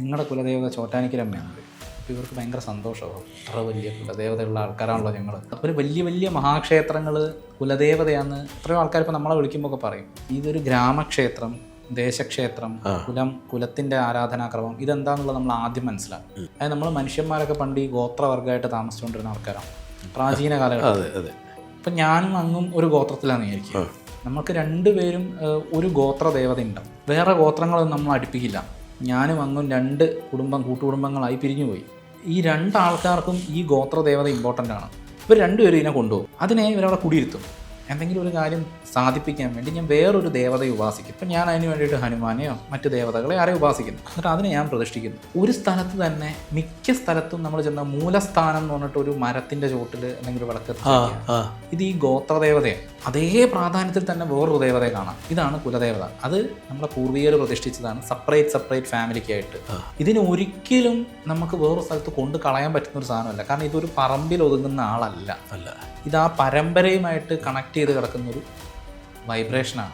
നിങ്ങളുടെ കുലദേവത ചോറ്റാനിക്കരമ്മയാണ് അപ്പോൾ ഇവർക്ക് ഭയങ്കര സന്തോഷമാവും അത്ര വലിയ കുലദേവതയുള്ള ആൾക്കാരാണല്ലോ ഞങ്ങൾ അപ്പോൾ ഒരു വലിയ വലിയ മഹാക്ഷേത്രങ്ങൾ കുലദേവതയാന്ന് എത്രയോ ആൾക്കാർ ഇപ്പോൾ നമ്മളെ വിളിക്കുമ്പോൾ ഒക്കെ പറയും. ഇതൊരു ഗ്രാമക്ഷേത്രം ദേശക്ഷേത്രം കുലം കുലത്തിന്റെ ആരാധനാക്രമം ഇതെന്താന്നുള്ളത് നമ്മൾ ആദ്യം മനസ്സിലാക്കും അതായത് നമ്മൾ മനുഷ്യന്മാരൊക്കെ പണ്ട് ഈ ഗോത്രവർഗമായിട്ട് താമസിച്ചുകൊണ്ടിരുന്ന ആൾക്കാരാണ്. പ്രാചീന കാലഘട്ടം. ഇപ്പം ഞാനും അങ്ങും ഒരു ഗോത്രത്തിലാണ് വിചാരിക്കുക. നമുക്ക് രണ്ടുപേരും ഒരു ഗോത്ര ദേവത ഉണ്ടാവും വേറെ ഗോത്രങ്ങളൊന്നും നമ്മൾ അടുപ്പിക്കില്ല. ഞാനും അങ്ങും രണ്ട് കുടുംബം കൂട്ടുകുടുംബങ്ങളായി പിരിഞ്ഞുപോയി. ഈ രണ്ട് ആൾക്കാർക്കും ഈ ഗോത്രദേവത ഇമ്പോർട്ടന്റ് ആണ്. ഇവർ രണ്ടുപേരും ഇതിനെ കൊണ്ടുപോകും. അതിനെ ഇവരവിടെ കുടിയിരുത്തും. എന്തെങ്കിലും ഒരു കാര്യം സാധിപ്പിക്കാൻ വേണ്ടി ഞാൻ വേറൊരു ദേവതയെ ഉപാസിക്കും. ഇപ്പം ഞാൻ അതിന് വേണ്ടിയിട്ട് ഹനുമാനെയോ മറ്റ് ദേവതകളെ ആരെയും ഉപാസിക്കുന്നു. എന്നിട്ട് അതിനെ ഞാൻ പ്രതിഷ്ഠിക്കുന്നു. ഒരു സ്ഥലത്ത് തന്നെ മിക്ക സ്ഥലത്തും നമ്മൾ ചെന്ന മൂലസ്ഥാനം എന്ന് പറഞ്ഞിട്ട് ഒരു മരത്തിന്റെ ചോട്ടിൽ അല്ലെങ്കിൽ ഒരു വിളക്ക് ഇത് ഈ ഗോത്രദേവതയാണ് അതേ പ്രാധാന്യത്തിൽ തന്നെ വേറൊരു ദേവതയെ കാണാം. ഇതാണ് കുലദേവത. അത് നമ്മുടെ പൂർവികർ പ്രതിഷ്ഠിച്ചതാണ് സെപ്പറേറ്റ് സെപ്പറേറ്റ് ഫാമിലിക്കായിട്ട് ഇതിന് ഒരിക്കലും നമുക്ക് വേറൊരു സ്ഥലത്ത് കൊണ്ട് കളയാൻ പറ്റുന്ന ഒരു സാധനമല്ല. കാരണം ഇതൊരു പറമ്പിൽ ഒതുങ്ങുന്ന ആളല്ല. അല്ല. ഇത് ആ പരമ്പരയുമായിട്ട് കണക്ട് ചെയ്ത് കിടക്കുന്ന ഒരു വൈബ്രേഷനാണ്